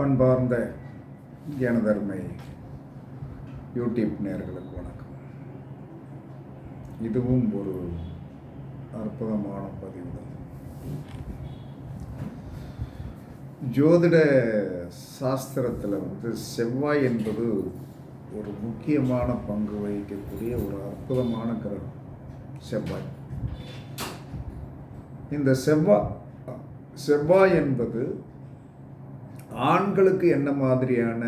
பண்பார்ந்த ஜனதர்மை YouTube நேர்களுக்கு வணக்கம். இதுவும் ஒரு அற்புதமான பதிவு. தான் ஜோதிட சாஸ்திரத்தில் வந்து செவ்வாய் என்பது ஒரு முக்கியமான பங்கு வகிக்கக்கூடிய ஒரு அற்புதமான கிரகம் செவ்வாய். இந்த செவ்வாய் செவ்வாய் என்பது ஆண்களுக்கு என்ன மாதிரியான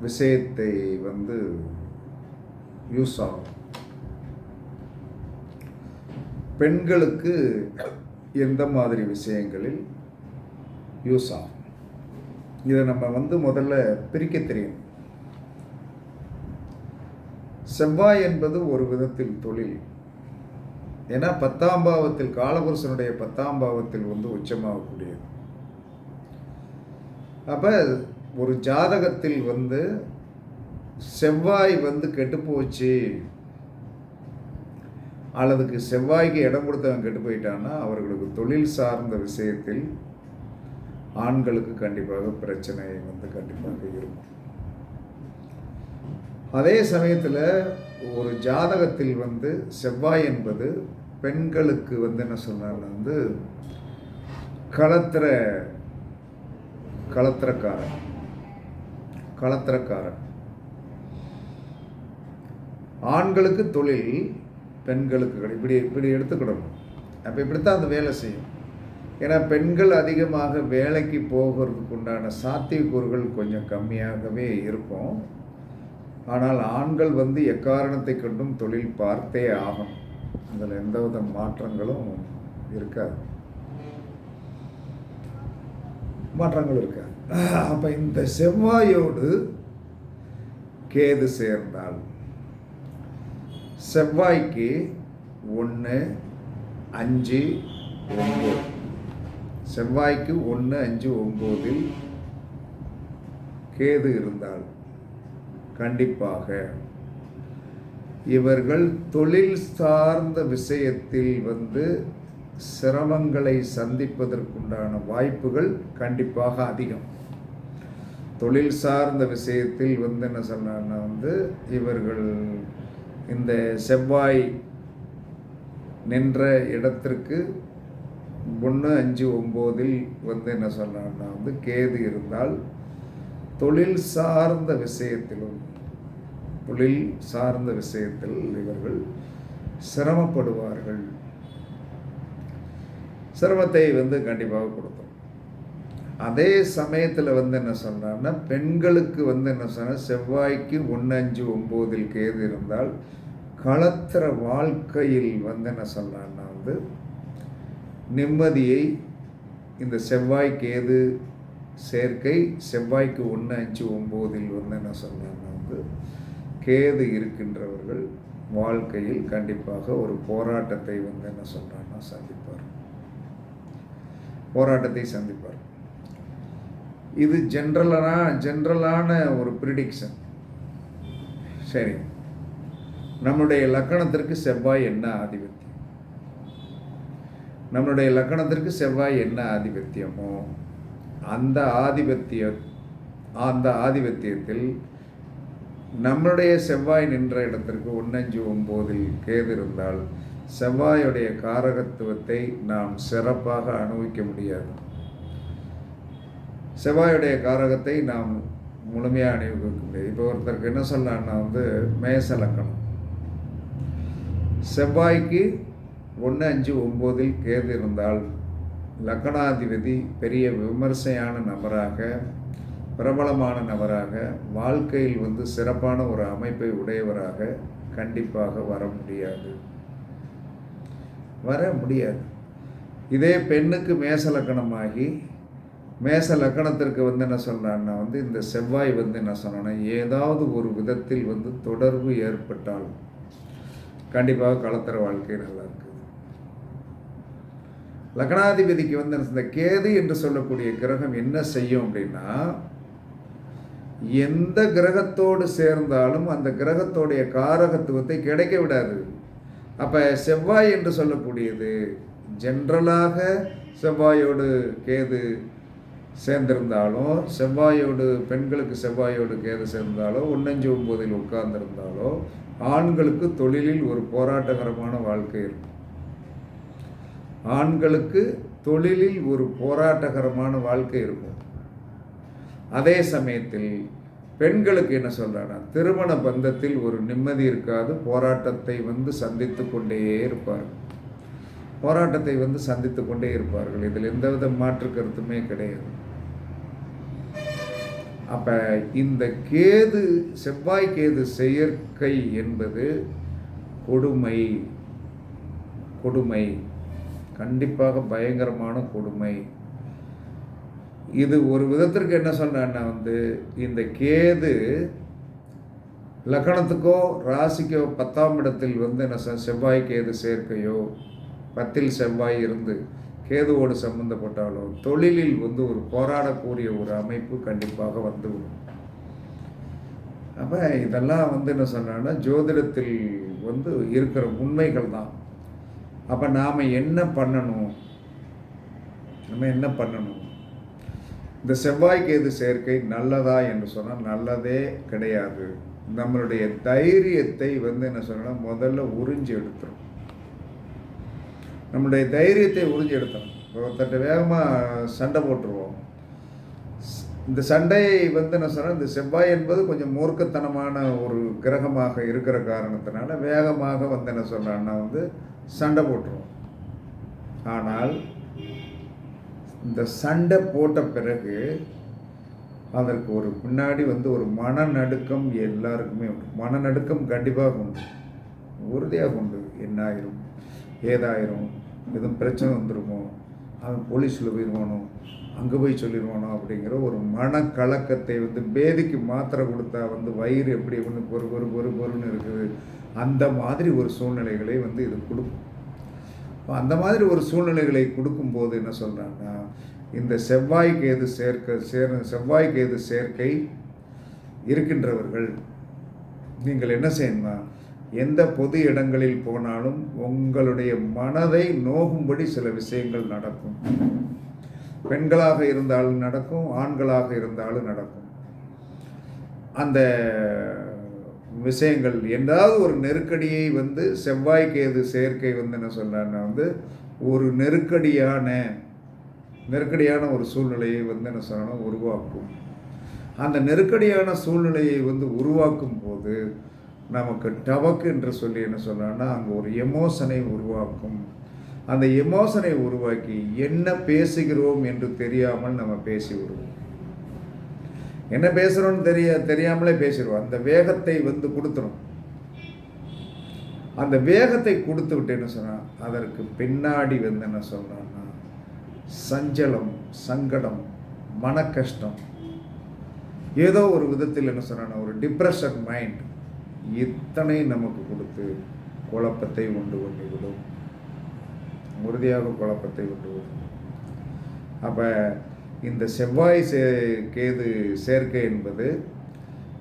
விஷயத்தை வந்து யூஸ் ஆகும்? பெண்களுக்கு எந்த மாதிரி விஷயங்களில் யூஸ் ஆகும்? இதை நம்ம வந்து முதல்ல பிரிக்க தெரியும். செவ்வாய் என்பது ஒரு விதத்தில் தொழில். ஏன்னா பத்தாம் பாவத்தில் காலபுருஷனுடைய பத்தாம் பாவத்தில் வந்து உச்சமாகக்கூடியது. அப்போ ஒரு ஜாதகத்தில் வந்து செவ்வாய் வந்து கெட்டு போச்சு அல்லதுக்கு செவ்வாய்க்கு இடம் கொடுத்தவன் கெட்டு போயிட்டான்னா அவர்களுக்கு தொழில் சார்ந்த விஷயத்தில் ஆண்களுக்கு கண்டிப்பாக பிரச்சனை வந்து கண்டிப்பாக இருக்கும். அதே சமயத்தில் ஒரு ஜாதகத்தில் வந்து செவ்வாய் என்பது பெண்களுக்கு வந்து என்ன சொன்னார் வந்து களத்திர களத்திரக்காரன். களத்திரக்காரன். ஆண்களுக்கு தொழில் பெண்களுக்கு இப்படி இப்படி எடுத்துக்கிடணும். அப்போ இப்படித்தான் அந்த வேலை செய்யும். ஏன்னா பெண்கள் அதிகமாக வேலைக்கு போகிறதுக்கு உண்டான சாத்தியக்கூறுகள் கொஞ்சம் கம்மியாகவே இருக்கும். ஆனால் ஆண்கள் வந்து எக்காரணத்தை கொண்டும் தொழில் பார்த்தே ஆகணும். அதில் எந்தவித மாற்றங்களும் இருக்காது. மாற்றங்கள் இருக்காது அப்போ இந்த செவ்வாயோடு கேது சேர்ந்தால் செவ்வாய்க்கு ஒன்று அஞ்சு ஒம்பது. செவ்வாய்க்கு ஒன்று அஞ்சு ஒம்போதில் கேது இருந்தால் கண்டிப்பாக இவர்கள் தொழில் சார்ந்த விஷயத்தில் வந்து சிரமங்களை சந்திப்பதற்குண்டான வாய்ப்புகள் கண்டிப்பாக அதிகம். தொழில் சார்ந்த விஷயத்தில் வந்து என்ன சொன்னான்னா வந்து இவர்கள் இந்த செவ்வாய் நின்ற இடத்திற்கு ஒன்று அஞ்சு ஒம்போதில் வந்து என்ன சொன்னான்னா வந்து கேது இருந்தால் தொழில் சார்ந்த விஷயத்திலும் தொழில் சார்ந்த விஷயத்தில் இவர்கள் சிரமப்படுவார்கள். சிரமத்தை வந்து கண்டிப்பாக கொடுத்தோம் அதே சமயத்தில் வந்து என்ன சொன்னான்னா பெண்களுக்கு வந்து என்ன சொன்ன செவ்வாய்க்கு ஒன்று அஞ்சு ஒம்போதில் கேது இருந்தால் களத்திர வாழ்க்கையில் வந்து என்ன சொன்னான்னா வந்து நிம்மதியை இந்த செவ்வாய் கேது சேர்க்கை செவ்வாய்க்கு ஒன்று அஞ்சு ஒம்போதில் வந்து என்ன சொன்னான்னா வந்து கேது இருக்கின்றவர்கள் வாழ்க்கையில் கண்டிப்பாக ஒரு போராட்டத்தை வந்து என்ன சொல்கிறாங்கன்னா சந்தி போராட்டத்தை சந்திப்பார். இது ஜென்ரலான ஜென்ரலான ஒரு ப்ரிடிக்ஷன் சரி. நம்முடைய லக்கணத்திற்கு செவ்வாய் என்ன ஆதிபத்தியம்? நம்மளுடைய லக்கணத்திற்கு செவ்வாய் என்ன ஆதிபத்தியமோ அந்த ஆதிபத்திய அந்த ஆதிபத்தியத்தில் நம்மளுடைய செவ்வாய் நின்ற இடத்திற்கு ஒன்னஞ்சு ஒம்போதில் கேது இருந்தால் செவ்வாயுடைய காரகத்துவத்தை நாம் சிறப்பாக அனுபவிக்க முடியாது. செவ்வாயுடைய காரகத்தை நாம் முழுமையாக அனுபவிக்க முடியாது. இப்போ ஒருத்தருக்கு என்ன சொல்லலாம்னா வந்து மேச லக்கணம் செவ்வாய்க்கு ஒன்று அஞ்சு ஒம்போதில் கேது இருந்தால் லக்கணாதிபதி பெரிய விமர்சையான நபராக பிரபலமான நபராக வாழ்க்கையில் வந்து சிறப்பான ஒரு அமைப்பை உடையவராக கண்டிப்பாக வர முடியாது. வர முடியாது. இதே பெண்ணுக்கு மேச லக்கணமாகி மேச லக்கணத்திற்கு வந்து என்ன சொல்கிறான்னா வந்து இந்த செவ்வாய் வந்து என்ன சொன்னோன்னா ஏதாவது ஒரு விதத்தில் வந்து தொடர்பு ஏற்பட்டால் கண்டிப்பாக களத்திர வாழ்க்கை நல்லா இருக்குது. லக்னாதிபதிக்கு வந்து இந்த கேது என்று சொல்லக்கூடிய கிரகம் என்ன செய்யும் அப்படின்னா எந்த கிரகத்தோடு சேர்ந்தாலும் அந்த கிரகத்தோடைய காரகத்துவத்தை கிடைக்க விடாது. அப்போ செவ்வாய் என்று சொல்லக்கூடியது ஜென்ரலாக செவ்வாயோடு கேது சேர்ந்திருந்தாலும் செவ்வாயோடு பெண்களுக்கு செவ்வாயோடு கேது சேர்ந்தாலோ ஒன்னஞ்சு ஒன்பதில் உட்கார்ந்திருந்தாலோ ஆண்களுக்கு தொழிலில் ஒரு போராட்டகரமான வாழ்க்கை இருக்கும். ஆண்களுக்கு தொழிலில் ஒரு போராட்டகரமான வாழ்க்கை இருக்கும். அதே சமயத்தில் பெண்களுக்கு என்ன சொல்கிறான்னா திருமண பந்தத்தில் ஒரு நிம்மதி இருக்காது. போராட்டத்தை வந்து சந்தித்து கொண்டே இருப்பார்கள். போராட்டத்தை வந்து சந்தித்து கொண்டே இருப்பார்கள். இதில் எந்தவித மாற்று கருத்துமே கிடையாது. அப்போ இந்த கேது செவ்வாய் கேது செயற்கை என்பது கொடுமை. கொடுமை. கண்டிப்பாக பயங்கரமான கொடுமை. இது ஒரு விதத்திற்கு என்ன சொல்கிறேன்னா வந்து இந்த கேது லக்கணத்துக்கோ ராசிக்கோ பத்தாம் இடத்தில் வந்து என்ன செவ்வாய் கேது சேர்க்கையோ பத்தில் செவ்வாய் இருந்து கேதுவோடு சம்பந்தப்பட்டாலோ தொழிலில் வந்து ஒரு போராடக்கூடிய ஒரு அமைப்பு கண்டிப்பாக வந்துவிடும் அப்போ இதெல்லாம் வந்து என்ன சொன்னான்னா ஜோதிடத்தில் வந்து இருக்கிற உண்மைகள் தான். அப்போ நாம் என்ன பண்ணணும்? நம்ம என்ன பண்ணணும்? இந்த செவ்வாய் கேது சேர்க்கை நல்லதா என்று சொன்னால் நல்லதே கிடையாது. நம்மளுடைய தைரியத்தை வந்து என்ன சொல்லணும்? முதல்ல உறிஞ்சி எடுத்துரும். நம்மளுடைய தைரியத்தை உறிஞ்சி எடுத்தோம் ஒருத்தட்ட வேகமாக சண்டை போட்டுருவோம். இந்த சண்டையை வந்து என்ன சொன்னால் இந்த செவ்வாய் என்பது கொஞ்சம் மூர்க்கத்தனமான ஒரு கிரகமாக இருக்கிற காரணத்தினால வேகமாக வந்து என்ன சொல்கிறான்னா வந்து சண்டை போட்டுருவோம். ஆனால் இந்த சண்டை போட்ட பிறகு அதற்கு ஒரு பின்னாடி வந்து ஒரு மனநடுக்கம் எல்லாருக்குமே உண்டு. மனநடுக்கம் கண்டிப்பாக உண்டு. உறுதியாக உண்டு. என்ன ஆயிரும் ஏதாயிரும்? எதுவும் பிரச்சனை வந்துருமோ? அவன் போலீஸில் போயிடுவானோ அங்கே போய் சொல்லிடுவானோ அப்படிங்கிற ஒரு மனக்கலக்கத்தை வந்து பேதிக்கு மாத்திரை கொடுத்தா வந்து வயிறு எப்படி ஒன்று பொறு பொறு பொறு பொறுன்னு இருக்குது. அந்த மாதிரி ஒரு சூழ்நிலைகளை வந்து இது கொடுக்கும். இப்போ அந்த மாதிரி ஒரு சூழ்நிலைகளை கொடுக்கும்போது என்ன சொல்கிறாங்கன்னா இந்த செவ்வாய்க்கு எது சேர்க்க சேர் செவ்வாய்க்கு எது சேர்க்கை இருக்கின்றவர்கள் நீங்கள் என்ன செய்யணுமா எந்த பொது இடங்களில் போனாலும் உங்களுடைய மனதை நோகும்படி சில விஷயங்கள் நடக்கும். பெண்களாக இருந்தாலும் நடக்கும் ஆண்களாக இருந்தாலும் நடக்கும். அந்த விஷயங்கள். ஏதாவது ஒரு நெருக்கடியை வந்து செவ்வாய்க்கு எது சேர்க்கை வந்து என்ன சொல்கிறான்னா வந்து ஒரு நெருக்கடியான நெருக்கடியான ஒரு சூழ்நிலையை வந்து என்ன சொல்லணும் உருவாக்கும். அந்த நெருக்கடியான சூழ்நிலையை வந்து உருவாக்கும் போது நமக்கு டவக்கு என்று சொல்லி என்ன சொல்றாங்கன்னா அங்கே ஒரு எமோஷனை உருவாக்கும். அந்த எமோஷனை உருவாக்கி என்ன பேசுகிறோம் என்று தெரியாமல் நம்ம பேசி விடுவோம். என்ன பேசுகிறோன்னு தெரிய தெரியாமலே பேசிடுவோம். அந்த வேகத்தை வந்து கொடுத்துரும். அந்த வேகத்தை கொடுத்து விட்டு என்ன சொன்னால் அதற்கு பின்னாடி வந்து என்ன சொல்கிறான்னா சஞ்சலம் சங்கடம் மன கஷ்டம் ஏதோ ஒரு விதத்தில் என்ன சொன்னா ஒரு டிப்ரெஷன் மைண்ட் இத்தனை நமக்கு கொடுத்து குழப்பத்தை உண்டு பண்ணிவிடும். உறுதியாக குழப்பத்தை உண்டு விடும் அப்போ இந்த செவ்வாய் சே கேது சேர்க்கை என்பது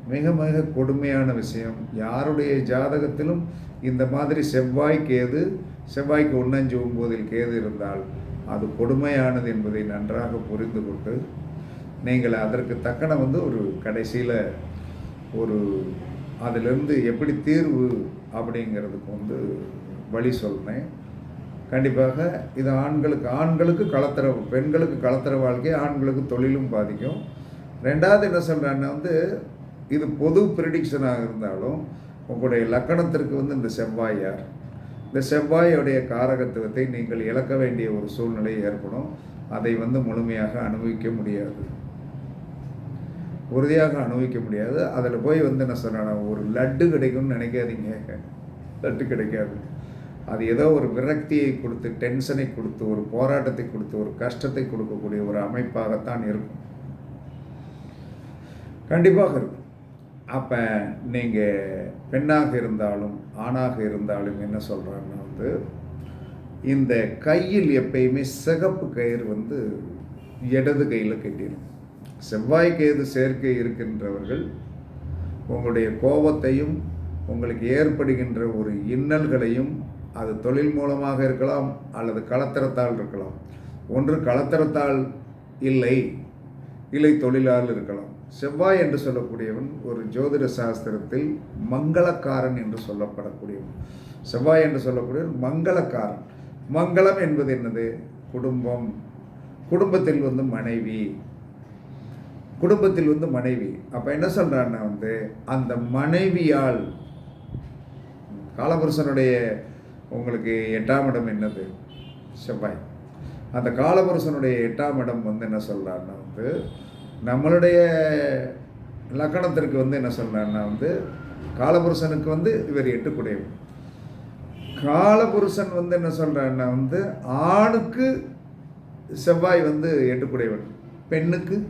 மிக மிக கொடுமையான விஷயம். யாருடைய ஜாதகத்திலும் இந்த மாதிரி செவ்வாய் கேது செவ்வாய்க்கு ஒன்னஞ்சு ஒம்போதில் கேது இருந்தால் அது கொடுமையானது என்பதை நன்றாக புரிந்து கொண்டு நீங்கள் அதற்கு தக்கன வந்து ஒரு கடைசியில் ஒரு அதிலிருந்து எப்படி தீர்வு அப்படிங்கிறதுக்கு வந்து வழி சொல்கிறேன் கண்டிப்பாக இது ஆண்களுக்கு ஆண்களுக்கு கலத்தர பெண்களுக்கு கலத்தர வாழ்க்கை ஆண்களுக்கு தொழிலும் பாதிக்கும். ரெண்டாவது என்ன சொல்கிறேன்னா வந்து இது பொது ப்ரிடிக்ஷனாக இருந்தாலும் உங்களுடைய லக்கணத்திற்கு வந்து இந்த செவ்வாய் யார்? இந்த செவ்வாயோடைய காரகத்துவத்தை நீங்கள் இழக்க வேண்டிய ஒரு சூழ்நிலை ஏற்படும். அதை வந்து முழுமையாக அனுபவிக்க முடியாது. உறுதியாக அனுபவிக்க முடியாது. அதில் போய் வந்து என்ன சொன்னா ஒரு லட்டு கிடைக்கும்னு நினைக்காதீங்க. லட்டு கிடைக்காது. அது ஏதோ ஒரு விரக்தியை கொடுத்து டென்ஷனை கொடுத்து ஒரு போராட்டத்தை கொடுத்து ஒரு கஷ்டத்தை கொடுக்கக்கூடிய ஒரு அமைப்பாகத்தான் இருக்கும். கண்டிப்பாக இருக்கும். அப்போ நீங்கள் பெண்ணாக இருந்தாலும் ஆணாக இருந்தாலும் என்ன சொல்கிறாங்கன்னா வந்து இந்த கையில் எப்பயுமே சிகப்பு கயிறு வந்து இடது கையில் கட்டிடும் செவ்வாய் கயிறு சேர்க்கை இருக்கின்றவர்கள் உங்களுடைய கோபத்தையும் உங்களுக்கு ஏற்படுகின்ற ஒரு இன்னல்களையும் அது தொழில் மூலமாக இருக்கலாம் அல்லது கலத்தரத்தால் இருக்கலாம். ஒன்று கலத்தரத்தால் இல்லை இல்லை தொழிலால் இருக்கலாம். செவ்வாய் என்று சொல்லக்கூடியவன் ஒரு ஜோதிட சாஸ்திரத்தில் மங்களக்காரன் என்று சொல்லப்படக்கூடியவன். செவ்வாய் என்று சொல்லக்கூடியவன் மங்களக்காரன். மங்களம் என்பது என்னது? குடும்பம். குடும்பத்தில் வந்து மனைவி. குடும்பத்தில் வந்து மனைவி. அப்போ என்ன சொல்கிறான்னா வந்து அந்த மனைவியால் காலபுருஷனுடைய உங்களுக்கு எட்டாம் இடம் என்னது? செவ்வாய். அந்த காலபுருஷனுடைய எட்டாம் இடம் வந்து என்ன சொல்கிறாருன்னா வந்து நம்மளுடைய லக்கணத்திற்கு வந்து என்ன சொல்கிறாருன்னா வந்து காலபுருஷனுக்கு வந்து இவர் எட்டுக்குடையவர். காலபுருஷன் வந்து என்ன சொல்கிறாருன்னா வந்து ஆணுக்கு செவ்வாய் வந்து எட்டுக்குடையவன் பெண்ணுக்கு?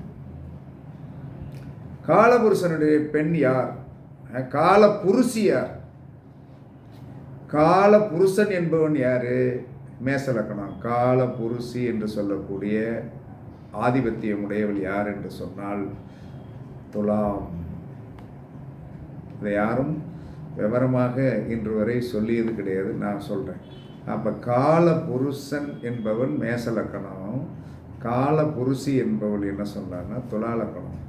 காலபுருஷனுடைய பெண் யார்? காலபுருஷி யார்? கால புருஷன் என்பவன் யாரு? மேசலக்கணம். கால புருஷி என்று சொல்லக்கூடிய ஆதிபத்தியம் உடையவள் யார் என்று சொன்னால் துலாம். இதை யாரும் விவரமாக இன்று வரை சொல்லியது கிடையாது நான் சொல்கிறேன் அப்போ கால புருஷன் என்பவன் மேசலக்கணம் கால புருஷி என்பவள் என்ன சொன்னான்னா துலாலக்கணம்.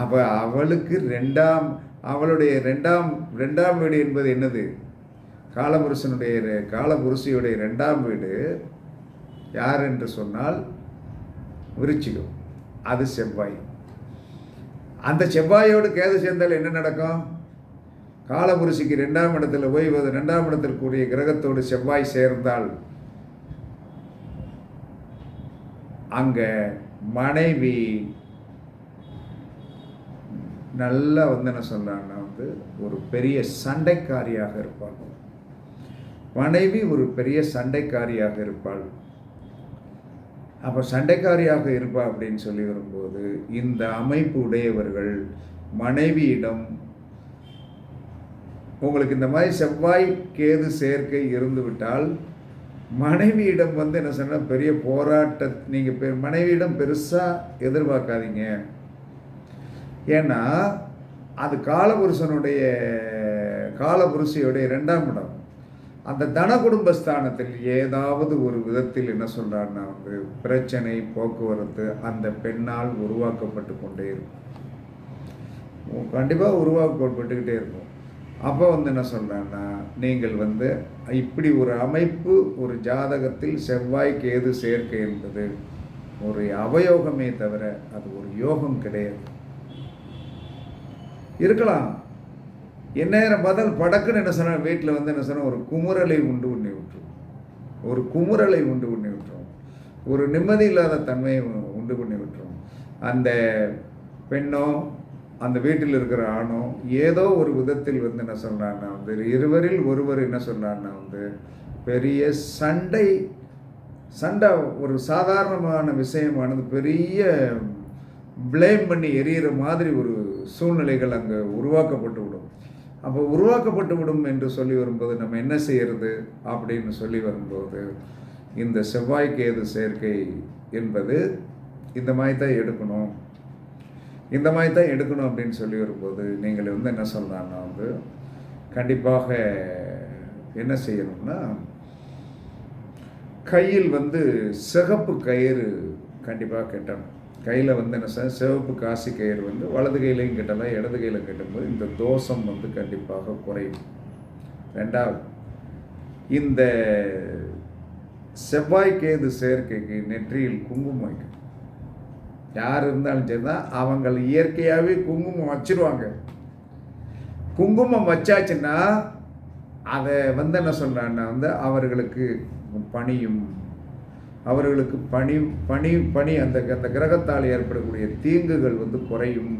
அவ அவளுக்கு ரெண்டாம் அவளுடைய ரெண்டாம் ரெண்டாம் வீடு என்பது என்னது? காலபுருஷனுடைய காலபுருஷியுடைய ரெண்டாம் வீடு யார் என்று சொன்னால் விருச்சிகம். அது செவ்வாய். அந்த செவ்வாயோடு கேது சேர்ந்தால் என்ன நடக்கும்? காலபுருஷிக்கு ரெண்டாம் இடத்துல போய் ரெண்டாம் இடத்தில் கூடிய கிரகத்தோடு செவ்வாய் சேர்ந்தால் அங்க மனைவி நல்லா வந்து என்ன சொல்றாங்கன்னா வந்து ஒரு பெரிய சண்டைக்காரியாக இருப்பாங்க. மனைவி ஒரு பெரிய சண்டைக்காரியாக இருப்பாள். அப்போ சண்டைக்காரியாக இருப்பா அப்படின்னு சொல்லி வரும்போது இந்த அமைப்பு உடையவர்கள் மனைவியிடம் உங்களுக்கு இந்த மாதிரி செவ்வாய் கேது சேர்க்கை இருந்துவிட்டால் மனைவியிடம் வந்து என்ன சொன்னால் பெரிய போராட்ட நீங்கள் பெ மனைவியிடம் பெருசாக எதிர்பார்க்காதீங்க. ஏன்னா அது காலபுருஷனுடைய காலபுருஷியுடைய ரெண்டாம் இடம். அந்த தன குடும்பஸ்தானத்தில் ஏதாவது ஒரு விதத்தில் என்ன சொல்கிறாருன்னா வந்து பிரச்சனை போக்குவரத்து அந்த பெண்ணால் உருவாக்கப்பட்டு கொண்டே இருக்கும். கண்டிப்பாக உருவாக்கப்பட்டுக்கிட்டே இருக்கும். அப்போ வந்து என்ன சொல்கிறேன்னா நீங்கள் வந்து இப்படி ஒரு அமைப்பு ஒரு ஜாதகத்தில் செவ்வாய்க்கு ஏது சேர்க்கை என்பது ஒரு அவயோகமே தவிர அது ஒரு யோகம் கிடையாது. இருக்கலாம். எந்நேரம் பதில் படக்குன்னு என்ன சொன்ன வீட்டில் வந்து என்ன சொன்னால் ஒரு குமுறலை உண்டு உண்ணி விட்டுரும் ஒரு குமுறலை உண்டு உண்ணி விட்டுரும் ஒரு நிம்மதி இல்லாத தன்மையை உ- உண்டு பண்ணி விட்டுரும் அந்த பெண்ணோ அந்த வீட்டில் இருக்கிற ஆணோ ஏதோ ஒரு விதத்தில் வந்து என்ன சொல்கிறான்னா வந்து இருவரில் ஒருவர் என்ன சொல்கிறான்னா வந்து பெரிய சண்டை சண்டை ஒரு சாதாரணமான விஷயமானது பெரிய ப்ளேம் பண்ணி எரியிற மாதிரி ஒரு சூழ்நிலைகள் அங்கே உருவாக்கப்பட்டு அப்போ உருவாக்கப்பட்டு விடும் என்று சொல்லி வரும்போது நம்ம என்ன செய்கிறது அப்படின்னு சொல்லி வரும்போது இந்த செவ்வாய் கேது சேர்க்கை என்பது இந்த மாதிரி தான் எடுக்கணும். இந்த மாதிரி தான் எடுக்கணும் அப்படின்னு சொல்லி வரும்போது நீங்கள் வந்து என்ன சொல்கிறாங்கன்னா வந்து கண்டிப்பாக என்ன செய்யணும்னா கையில் வந்து சிகப்பு கயிறு கண்டிப்பாக கட்டணும். கையில் வந்து என்ன சார் சிவப்பு காசி கயிறு வந்து வலது கையிலையும் கட்டலாம் இடது கையில் கட்டும்போது இந்த தோஷம் வந்து கண்டிப்பாக குறையும். ரெண்டாவது இந்த செவ்வாய் கேது சேர்க்கைக்கு நெற்றியில் குங்குமம் வைக்கும் யார் இருந்தாலும் சரி தான் அவங்க இயற்கையாகவே குங்குமம் வச்சிருவாங்க. குங்குமம் வச்சாச்சுன்னா அதை வந்து என்ன சொல்கிறான்னா வந்து அவர்களுக்கு பணியும் அவர்களுக்கு பணி பணி பணி அந்த அந்த கிரகத்தால் ஏற்படக்கூடிய தீங்குகள் வந்து குறையும்.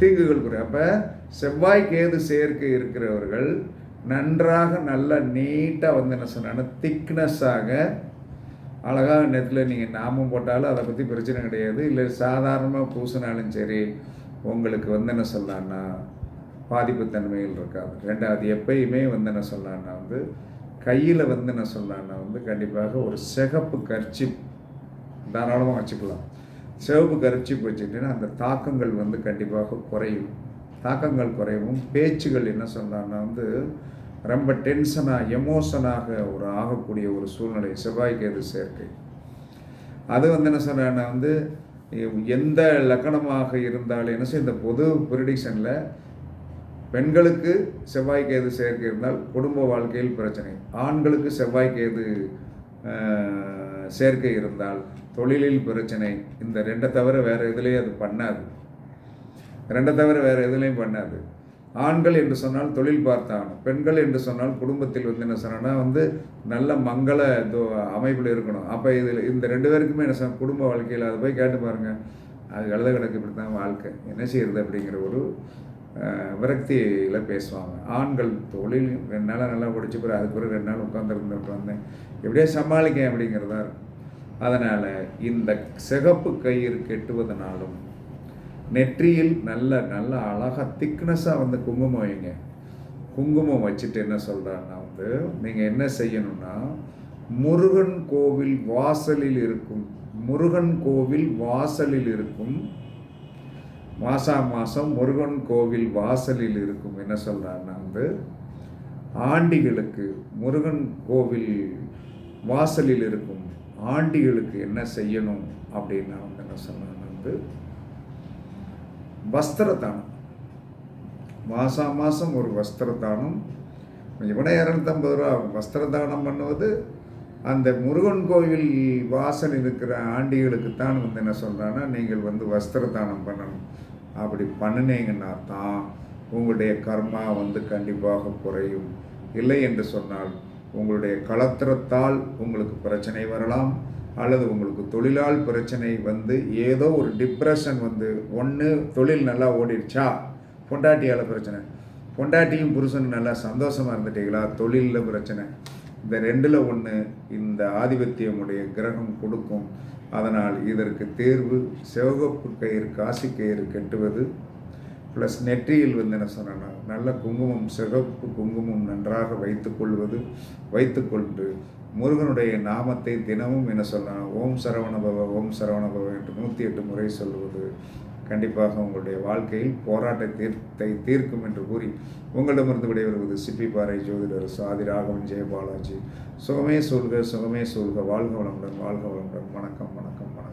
தீங்குகள் குறையும். அப்போ செவ்வாய் கேது சேர்க்கை இருக்கிறவர்கள் நன்றாக நல்லா நீட்டாக வந்து என்ன சொன்னாங்கன்னா திக்னஸ்ஸாக அழகாக நேரத்தில் நீங்கள் நாமம் போட்டாலும் அதை பற்றி பிரச்சனை கிடையாது. இல்லை சாதாரணமாக பூசினாலும் சரி உங்களுக்கு வந்து என்ன சொல்லலான்னா பாதிப்புத்தன்மைகள் இருக்காது. ரெண்டாவது எப்பயுமே வந்து என்ன சொல்லலான்னா வந்து கையில் வந்து என்ன சொல்லலான்னா வந்து கண்டிப்பாக ஒரு சிகப்பு கர்ச்சி தாராளமாக வச்சுக்கலாம். சிவப்பு கர்ச்சி வச்சுக்கிட்டீங்கன்னா அந்த தாக்கங்கள் வந்து கண்டிப்பாக குறையும். தாக்கங்கள் குறையும் பேச்சுகள் என்ன சொல்லலான்னா வந்து ரொம்ப டென்ஷனாக எமோஷனாக ஒரு ஆகக்கூடிய ஒரு சூழ்நிலை செவ்வாய்க்கு எது சேர்க்கை. அது வந்து என்ன சொல்கிறேன்னா வந்து எந்த லக்கணமாக இருந்தாலும் என்ன செய்ய இந்த பொது ப்ரிடிக்ஷனில் பெண்களுக்கு செவ்வாய் கேது சேர்க்கை இருந்தால் குடும்ப வாழ்க்கையில் பிரச்சனை. ஆண்களுக்கு செவ்வாய் கேது சேர்க்கை இருந்தால் தொழிலில் பிரச்சனை. இந்த ரெண்டை தவிர வேறு எதுலேயும் அது பண்ணாது. ரெண்டை தவிர வேறு எதுலேயும் பண்ணாது. ஆண்கள் என்று சொன்னால் தொழில் பார்த்தாகணும். பெண்கள் என்று சொன்னால் குடும்பத்தில் வந்து என்ன சொன்னால் வந்து நல்ல மங்கள தோ அமைப்பில் இருக்கணும். அப்போ இதில் இந்த ரெண்டு பேருக்குமே என்ன சொன்ன குடும்ப வாழ்க்கையில் அதை போய் கேட்டு பாருங்கள் அது எழுத கிடக்கு இப்படி தான் வாழ்க்கை. என்ன செய்யறது அப்படிங்கிற ஒரு விரக்தியில் பேசுவாங்க. ஆண்கள் தொழில் ரெண்டு நாளாக நல்லா படிச்சு பிறகு அதுக்கு பிறகு ரெண்டு நாள் உட்காந்துருந்துட்டு வந்தேன் எப்படியோ சமாளிக்க அப்படிங்கிறதா இருக்கும். அதனால் இந்த சிகப்பு கயிறு கெட்டுவதனாலும் நெற்றியில் நல்ல நல்ல அழகாக திக்னஸாக வந்து குங்குமம் வைங்க. குங்குமம் வச்சுட்டு என்ன சொல்கிறாங்கன்னா வந்து நீங்கள் என்ன செய்யணும்னா முருகன் கோவில் வாசலில் இருக்கும் முருகன் கோவில் வாசலில் இருக்கும் மாசா மாதம் முருகன் கோவில் வாசலில் இருக்கும் என்ன சொல்கிறாருன்னா வந்து ஆண்டிகளுக்கு முருகன் கோவில் வாசலில் இருக்கும் ஆண்டிகளுக்கு என்ன செய்யணும் அப்படின்னா வந்து என்ன சொன்னான்னா வந்து வஸ்திரதானம். மாசா மாதம் ஒரு வஸ்திரதானம். இவனை இரநூத்தம்பது ரூபா வஸ்திரதானம் பண்ணுவது அந்த முருகன் கோவில் வாசல் இருக்கிற ஆண்டிகளுக்கு தான் வந்து என்ன சொல்கிறான்னா நீங்கள் வந்து வஸ்திரதானம் பண்ணணும். அப்படி பண்ணினீங்கன்னா தான் உங்களுடைய கர்மா வந்து கண்டிப்பாக குறையும். இல்லை என்று சொன்னால் உங்களுடைய கலத்திரத்தால் உங்களுக்கு பிரச்சனை வரலாம். அல்லது உங்களுக்கு தொழிலால் பிரச்சனை வந்து ஏதோ ஒரு டிப்ரெஷன் வந்து ஒன்று தொழில் நல்லா ஓடிடுச்சா? பொண்டாட்டியால் பிரச்சனை. பொண்டாட்டியும் புருஷனும் நல்லா சந்தோஷமாக இருந்துட்டீங்களா? தொழிலில் பிரச்சனை. இந்த ரெண்டில் ஒன்று இந்த ஆதிபத்தியமுடைய கிரகம் கொடுக்கும். அதனால் இதற்கு தேர்வு சிவகப்பு கயிறு காசி கயிறு கட்டுவது ப்ளஸ் நெற்றியில் வந்து என்ன சொன்னேன்னா நல்ல குங்குமம் சிகப்பு குங்குமம் நன்றாக வைத்துக்கொள்வது வைத்துக்கொண்டு முருகனுடைய நாமத்தை தினமும் என்ன சொல்லலாம் ஓம் சரவணபவ ஓம் சரவணபவ என்று நூற்றி எட்டு முறை சொல்வது கண்டிப்பாக உங்களுடைய வாழ்க்கையில் போராட்ட தீர்த்தை தீர்க்கும் என்று கூறி உங்களிடமிருந்து விடைபெறுவது சிப்பி பாறை ஜோதிடர் சாதி ராகவன் ஜெயபாலாஜி. சுகமே சொல்க சுகமே சொல்க வாழ்க வளமுடன் வாழ்க வளமுடன். வணக்கம் வணக்கம் வணக்கம்.